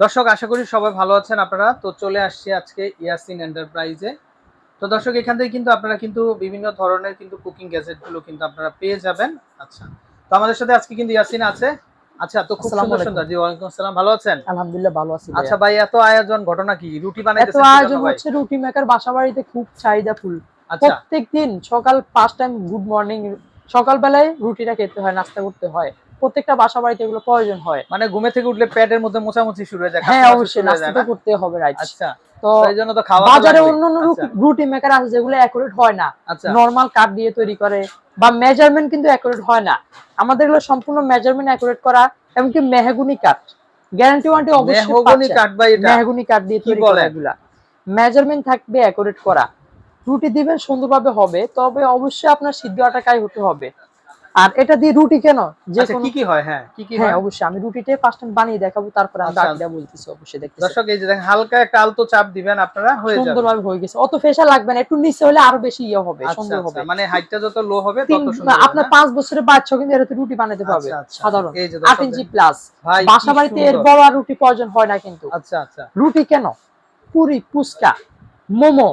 দর্শক আশা করি সবাই ভালো আছেন আপনারা। তো চলে আসছি আজকে ইয়াসিন এন্টারপ্রাইজে তো দর্শক এখান থেকে কিন্তু আপনারা কিন্তু বিভিন্ন ধরনের কিন্তু কুকিং গ্যাজেটগুলো কিন্তু আপনারা পেয়ে যাবেন। আচ্ছা তো আমাদের সাথে আজকে কিন্তু ইয়াসিন আছে। আচ্ছা তো খুব সুন্দর সুন্দর। জি ওয়ালাইকুম আসসালাম। ভালো আছেন? আলহামদুলিল্লাহ ভালো আছি আচ্ছা ভাই এত আয়োজন ঘটনা কি? রুটি বানাইতেছেন এত আয়োজন হচ্ছে রুটি মেকার বাসা বাড়িতে খুব চাহিদা ফুল। আচ্ছা। প্রত্যেক দিন সকাল পাঁচ টাইম গুড মর্নিং সকাল বেলায় রুটিটা খেতে হয় নাস্তা করতে হয়। প্রত্যেকটা বাসা বাড়িতে এগুলো প্রয়োজন হয়। মানে ঘুমে থেকে উঠলে পেটের মধ্যে মোছামুছি শুরু হয়ে যায় হ্যাঁ অবশ্যই নাস্তা তো করতে হবে রাইট আচ্ছা তো তো জন্য তো খাওয়া বাজারে অন্যান্য রুটি মেকার আছে যেগুলো অ্যাকুরেট হয় না। আচ্ছা। নরমাল কাঠ দিয়ে তৈরি করে বা মেজারমেন্ট কিন্তু অ্যাকুরেট হয় না। আমাদের এগুলো সম্পূর্ণ মেজারমেন্ট অ্যাকুরেট করা এমনকি মেহগুনি কাঠ গ্যারান্টি ওয়ারেন্টি অবশ্যই মেহগনি এটা? মেহগুনি দিয়ে তৈরি করা এগুলা। মেজারমেন্ট থাকবে অ্যাকুরেট করা। রুটি দিবেন সুন্দরভাবে হবে তবে অবশ্যই আপনার সিদ্ধ আটাকাই হতে হবে। আর এটা দিয়ে রুটি কেন? যে আচ্ছা কি কি হয়? হ্যাঁ কি কি হ্যাঁ হয়? অবশ্যই আমি রুটিতে টাইম বানিয়ে দেখাবো তারপরে আচ্ছা। বলতেছি অবশ্যই দেখতেছি। দর্শক এই যে দেখেন হালকা একটা আলতো চাপ দিবেন আপনারা হয়ে যাবে। সুন্দরভাবে হয়ে গেছে। অত ফেসা লাগবে না একটু নিচে হলে আরও বেশি ইয়ে হবে আচ্ছা, সুন্দর হবে। মানে হাইটটা যত লো হবে তত সুন্দর আপনার? পাঁচ বছরের বাচ্চা কিন্তু এটাতে রুটি বানাতে পারবে। সাধারণ। এই যে আট দর্শক ইঞ্চি প্লাস ভাই বাসা বাড়িতে এর বড় আর রুটি প্রয়োজন হয় না কিন্তু। আচ্ছা আচ্ছা। রুটি কেন? পুরি ফুচকা মোমো।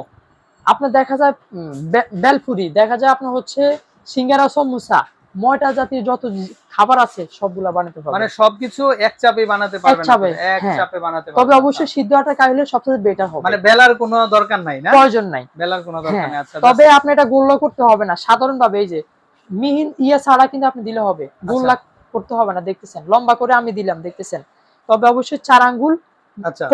আপনার দেখা যায় বেলপুরি দেখা যায় আপনার হচ্ছে সিঙ্গারা সমোসা। ময়টা জাতীয় যত খাবার আছে সবগুলা বানাতে পারবে মানে সবকিছু এক চাপে বানাতে পারবেন চাপে, এক হ্যাঁ। চাপে বানাতে পারবে তবে অবশ্যই সিদ্ধ আটা খাইলে সবচেয়ে বেটার হবে। মানে বেলার কোনো দরকার নাই না? প্রয়োজন নাই। বেলার কোনো দরকার হ্যাঁ, নেই আচ্ছা তবে আপনি এটা গোল্লা করতে হবে না। সাধারণ ভাবে এই যে মিহিন ইয়া ছাড়া কিন্তু আপনি দিলে হবে। গোল্লা করতে হবে না দেখতেছেন? লম্বা করে আমি দিলাম দেখতেছেন? তবে অবশ্যই চার আঙ্গুল আচ্ছা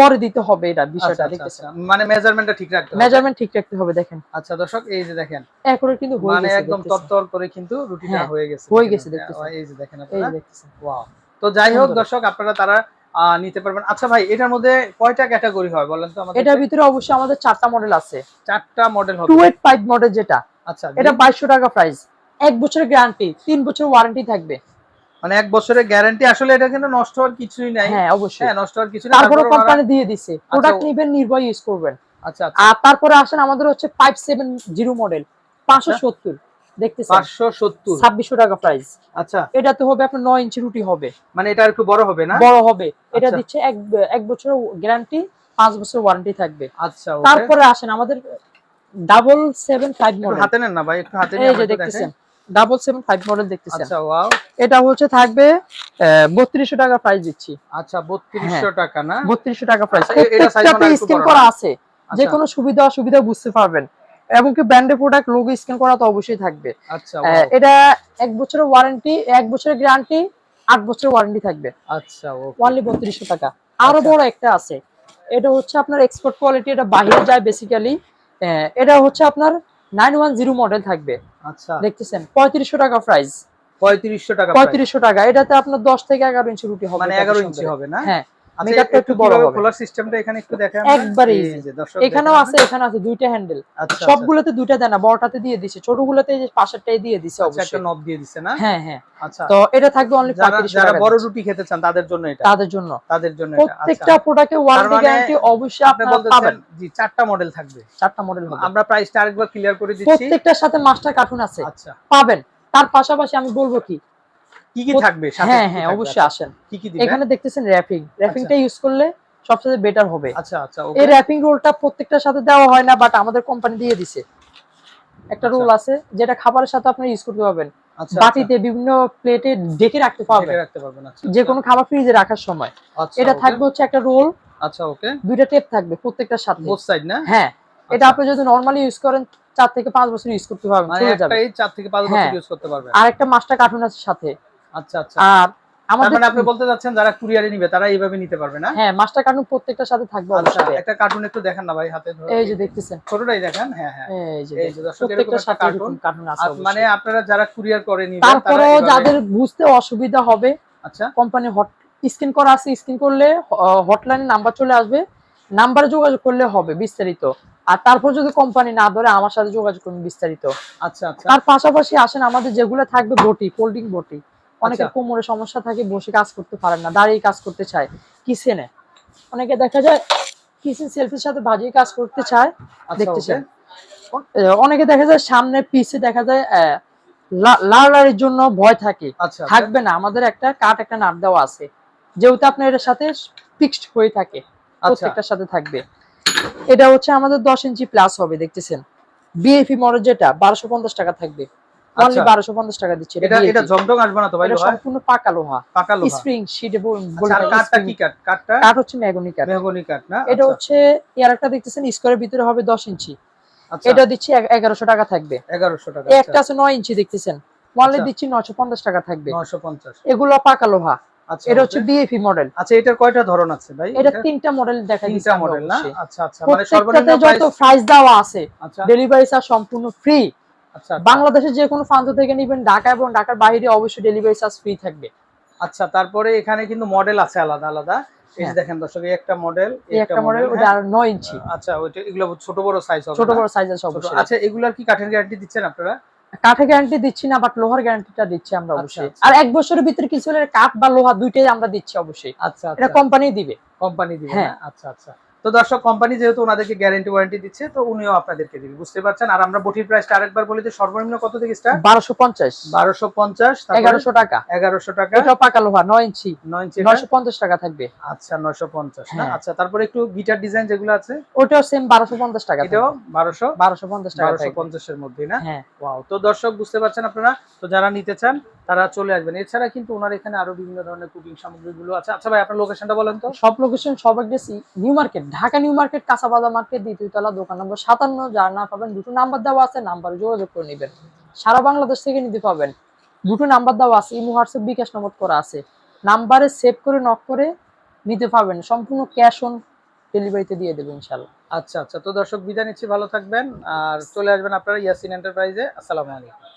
পরে দিতে হবে এটা আচ্ছা, বিষয়টা আচ্ছা, দেখতেছেন। আচ্ছা। মানে মেজারমেন্টটা ঠিক রাখতে হবে। মেজারমেন্ট ঠিক রাখতে হবে দেখেন। আচ্ছা দর্শক এই যে দেখেন। একরে কিন্তু হয়ে গেছে মানে একদম তরতর করে কিন্তু রুটিটা হ্যাঁ, হয়ে গেছে। হয়ে গেছে, আপনারা। দেখতেছেন। এই যে দেখেন আপনারা। ওয়াও তো যাই হোক দর্শক আপনারা তারা নিতে পারবেন। আচ্ছা ভাই এটার মধ্যে কয়টা ক্যাটাগরি হয় বলেন তো আমাদের? এটার ভিতরে অবশ্যই আমাদের চারটা মডেল আছে। চারটা মডেল হবে। টু এইট ফাইভ মডেল যেটা। আচ্ছা এটা বাইশশো টাকা প্রাইস এক বছরের গ্যারান্টি তিন বছর ওয়ারেন্টি থাকবে। মানে এক বছরের গ্যারান্টি আসলে এটা কিন্তু নষ্ট হওয়ার কিছুই নাই। হ্যাঁ অবশ্যই। হ্যাঁ নষ্ট হওয়ার কিছু তারপরে কোম্পানি দিয়ে দিছে। প্রোডাক্ট ও- নিবেন নির্ভয় ইউজ করবেন। আচ্ছা আচ্ছা। আর তারপরে আসেন আমাদের হচ্ছে ফাইভ সেভেন জিরো মডেল পাঁচশো সত্তর দেখতেছেন? পাঁচশো সত্তর। ছাব্বিশশো টাকা প্রাইস আচ্ছা। এটাতে হবে আপনার নয় ইঞ্চি রুটি হবে। মানে এটা একটু বড় হবে না? বড় হবে। এটা আচ্ছা। দিচ্ছে এক এক বছরের গ্যারান্টি পাঁচ বছর ওয়ারেন্টি থাকবে। আচ্ছা তারপরে আসেন আমাদের ডাবল সেভেন ফাইভ মডেল হাতে নেন না ভাই একটু হাতে নিয়ে এই যে দেখতেছেন। ডাবল সেভেন ফাইভ মডেল দেখতেছেন। আচ্ছা ওয়াও এটা হচ্ছে থাকবে বত্রিশশো টাকা প্রাইস দিচ্ছি। আচ্ছা বত্রিশশো টাকা না? বত্রিশশো টাকা প্রাইস হয় একটু স্ক্যান করা আছে। আচ্ছা, যে কোনো সুবিধা অসুবিধা বুঝতে পারবেন। এমনকি ব্র্যান্ডের প্রোডাক্ট লোগো স্ক্যান করা তো অবশ্যই থাকবে। আচ্ছা এটা এক বছরের ওয়ারেন্টি এক বছরের গ্যারান্টি আট বছরের ওয়ারেন্টি থাকবে। আচ্ছা। ওয়ানলি বত্রিশশো টাকা। আরও আচ্ছা। বড় একটা আছে। এটা হচ্ছে আপনার এক্সপোর্ট কোয়ালিটি এটা বাইরে যায় বেসিক্যালি এটা হচ্ছে আপনার নাইন ওয়ান জিরো মডেল থাকবে। আচ্ছা দেখতেছেন পঁয়ত্রিশশো টাকা প্রাইস পঁয়ত্রিশশো টাকা। পঁয়ত্রিশশো টাকা এটাতে আপনার দশ থেকে এগারো ইঞ্চি রুটি হবে মানে এগারো। ইঞ্চি হবে না হ্যাঁ আচ্ছা মেকআপটা একটু একটু বড় হবে। খোলার সিস্টেমটা এখানে একটু দেখেন একবারে এই easy। যে দর্শক এখানেও আছে এখানে আছে দুইটা হ্যান্ডেল আচ্ছা, আচ্ছা। সবগুলোতে দুইটা বড়টাতে দিয়ে দিছে ছোটগুলোতে যে পাশেরটাই দিয়ে দিছে একটা নব দিয়ে দিছে না? হ্যাঁ হ্যাঁ। আচ্ছা। তো এটা থাকবে অনলি যারা বড় রুটি খেতে চান তাদের জন্য এটা। তাদের জন্য। তাদের জন্য এটা। প্রত্যেকটা প্রোডাক্টে ওয়ারেন্টি মানে গ্যারান্টি অবশ্যই আপনি আপনারা পাবেন। জি চারটা মডেল থাকবে। চারটা মডেল হবে আমরা প্রাইসটা আরেকবার ক্লিয়ার করে দিচ্ছি। প্রত্যেকটার সাথে মাস্টার কার্টুন আছে। আচ্ছা। পাবেন। তার পাশাপাশি আমি বলব কি কি কি থাকবে হ্যাঁ হ্যাঁ? অবশ্যই আচ্ছা, আসেন। কি কি দিবেন? এখানে দেখতেছেন র্যাপিং র্যাপিংটা ইউজ করলে সবচেয়ে বেটার হবে। আচ্ছা আচ্ছা এই র্যাপিং রোলটা প্রত্যেকটার সাথে দেওয়া হয় না বাট আমাদের কোম্পানি দিয়ে দিছে। একটা রোল আছে যেটা খাবারের সাথে আপনি ইউজ করতে পারবেন। আচ্ছা বাটিতে বিভিন্ন প্লেটে ডেকে রাখতে আচ্ছা, পারবেন। ঢেকে রাখতে পারবেন আচ্ছা যে কোনো খাবার ফ্রিজে রাখার সময়। আচ্ছা, এটা থাকবে হচ্ছে একটা রোল আচ্ছা ওকে দুইটা টেপ থাকবে প্রত্যেকটার সাথে। বোথ সাইড না? হ্যাঁ। এটা আচ্ছা। আপনি যদি নরমালি ইউজ করেন চার থেকে পাঁচ বছর ইউজ করতে পারবেন মানে চলে যাবে। চার থেকে পাঁচ বছর হ্যাঁ। ইউজ করতে পারবেন। আর একটা মাস্টার কার্টুন আছে সাথে। আচ্ছা আচ্ছা। আর আমাদের মানে আপনি বলতে যাচ্ছেন যারা কুরিয়ারে নিবে তারা এইভাবে নিতে পারবে না? হ্যাঁ মাস্টার কার্টুন প্রত্যেকটার সাথে থাকবে আচ্ছা অবশ্যই একটা কার্টুন একটু দেখেন না ভাই হাতে ধরে। এই যে দেখতেছেন। ছোটটাই দেখেন? হ্যাঁ হ্যাঁ। এই যে এই যে প্রত্যেকটার সাথে কার্টুন কার্টুন আছে মানে আপনারা যারা কুরিয়ার করে নিবেন তারপরেও যাদের বুঝতে অসুবিধা হবে আচ্ছা। কোম্পানি হট স্ক্যান করা আছে স্ক্যান করলে হটলাইনে নাম্বার চলে আসবে। নাম্বারে যোগাযোগ করলে হবে বিস্তারিত। আর তারপর যদি কোম্পানি না ধরে আমার সাথে যোগাযোগ করুন বিস্তারিত। আচ্ছা আচ্ছা। তার পাশাপাশি আসেন আমাদের যেগুলো থাকবে বটি ফোল্ডিং বটি। অনেকে আচ্ছা। কোমরে সমস্যা থাকে বসে কাজ করতে পারেন না দাঁড়িয়ে কাজ করতে চায় কিসেনে? অনেকে দেখা যায় কিচেন সেলফির সাথে ভাজিয়ে কাজ করতে চায় আচ্ছা ওকে। আহ, অনেকে দেখা যায় সামনে পিছে দেখা যায় লার্নারের জন্য ভয় থাকে। আচ্ছা। থাকবে না আমাদের একটা কাঠ একটা নাট দেওয়া আছে। যেহেতু আপনার এটার সাথে ফিক্সড হয়ে থাকে প্রত্যেকটার সাথে থাকবে। এটা হচ্ছে আমাদের দশ ইঞ্চি প্লাস হবে দেখতেছেন? বিএফি মডেল যেটা বারোশো পঞ্চাশ টাকা থাকবে। অনলি আচ্ছা। বারোশো পঞ্চাশ টাকা দিচ্ছে এটা এটা জমজং আসবে না তো ভাই লোহা? সম্পূর্ণ পাকা লোহা। পাকা লোহা। স্প্রিং শীটে আচ্ছা, আর কাঠটা কি কাঠ? কাঠটা? কাঠ হচ্ছে মেহগনি কাঠ। না? এটা আচ্ছা, হচ্ছে এর একটা দেখতেছেন স্কোয়ারের ভিতরে হবে দশ ইঞ্চি। আচ্ছা, এটা দিচ্ছি এগারোশো টাকা থাকবে। এগারোশো টাকা একটা আছে নয় ইঞ্চি দেখতেছেন। অনলি আচ্ছা। দিচ্ছি নয়শো পঞ্চাশ টাকা থাকবে। নয়শো পঞ্চাশ। এগুলো পাকা লোহা। আচ্ছা এটা হচ্ছে বিএফি মডেল আচ্ছা এটার কয়টা ধরন আছে ভাই? এটা তিনটা মডেল দেখা তিনটা মডেল না? আচ্ছা আচ্ছা মানে সর্বনিম্ন যত প্রাইস দেওয়া আছে আচ্ছা। ডেলিভারি চার্জ সম্পূর্ণ ফ্রি আচ্ছা আচ্ছা। বাংলাদেশের যে কোনো প্রান্ত থেকে নিবেন ঢাকা এবং ঢাকার বাইরে অবশ্যই ডেলিভারি চার্জ ফ্রি থাকবে। আচ্ছা তারপরে এখানে কিন্তু মডেল আছে আলাদা আলাদা। এই হ্যাঁ। দেখেন দর্শক একটা মডেল একটা মডেল ওটা আর ইঞ্চি আচ্ছা ওইটা এগুলো ছোট বড় সাইজ হবে ছোট বড় সাইজ আছে অবশ্যই। আচ্ছা এগুলার কি কাঠের গ্যারান্টি দিচ্ছেন আপনারা? কাঠে গ্যারান্টি দিচ্ছি না বাট লোহার গ্যারান্টিটা দিচ্ছি আমরা আচ্ছা, অবশ্যই। আচ্ছা। আর এক বছরের ভিতরে কিছু হলে কাঠ বা লোহা দুইটাই আমরা দিচ্ছি অবশ্যই। আচ্ছা এটা কোম্পানি দিবে। কোম্পানি দিবে হ্যাঁ। আচ্ছা আচ্ছা। তো দর্শক কোম্পানি যেহেতু ওনাদেরকে গ্যারান্টি ওয়ারেন্টি দিচ্ছে তো উনিও আপনাদেরকে দিবে বুঝতে পারছেন? আর আমরা বটির প্রাইসটা আরেকবার বলি যে সর্বনিম্ন কত থেকে স্টার্ট বারোশো পঞ্চাশ। বারোশো পঞ্চাশ এগারোশো টাকা। এগারোশো টাকা। এটাও পাকা লোহা নয় ইঞ্চি। নয় ইঞ্চি নয়শো পঞ্চাশ টাকা থাকবে। আচ্ছা নয়শো পঞ্চাশ না? হ্যাঁ। আচ্ছা তারপরে একটু গিটার ডিজাইন যেগুলো আছে? ওটাও সেম বারোশো পঞ্চাশ টাকা এটাও বারোশো? বারোশো পঞ্চাশ টাকা বারোশো থাকবে পঞ্চাশের মধ্যে না? হ্যাঁ। ওয়াও তো দর্শক বুঝতে পারছেন আপনারা? তো যারা নিতে চান তারা চলে আসবেন। এছাড়া কিন্তু ওনার এখানে আরও বিভিন্ন ধরনের কুকিং সামগ্রীগুলো আছে। আচ্ছা ভাই আপনার লোকেশনটা বলেন তো। সব লোকেশন সব address new market Dhaka new market, কাঁচাবাজার market দ্বিতীয়তলা দোকান নম্বর সাতান্ন। যার না পাবেন দুটো নাম্বার দেওয়া আছে, নাম্বারে যোগাযোগ করে নেবেন। সারা বাংলাদেশ থেকে নিতে পাবেন। দুটো নাম্বার দেওয়া আছে, ইমো, হোয়াটসঅ্যাপ, বিকাশ নম্বর করা আছে। নাম্বারে সেভ করে, নক করে নিতে পারবেন। সম্পূর্ণ ক্যাশ অন ডেলিভারিতে দিয়ে দেবেন ইনশাল্লাহ আচ্ছা আচ্ছা। তো দর্শক, বিদায় নিচ্ছি। ভালো থাকবেন। আর চলে আসবেন আপনারা ইয়াসিন এন্টারপ্রাইজে। আসসালামু আলাইকুম।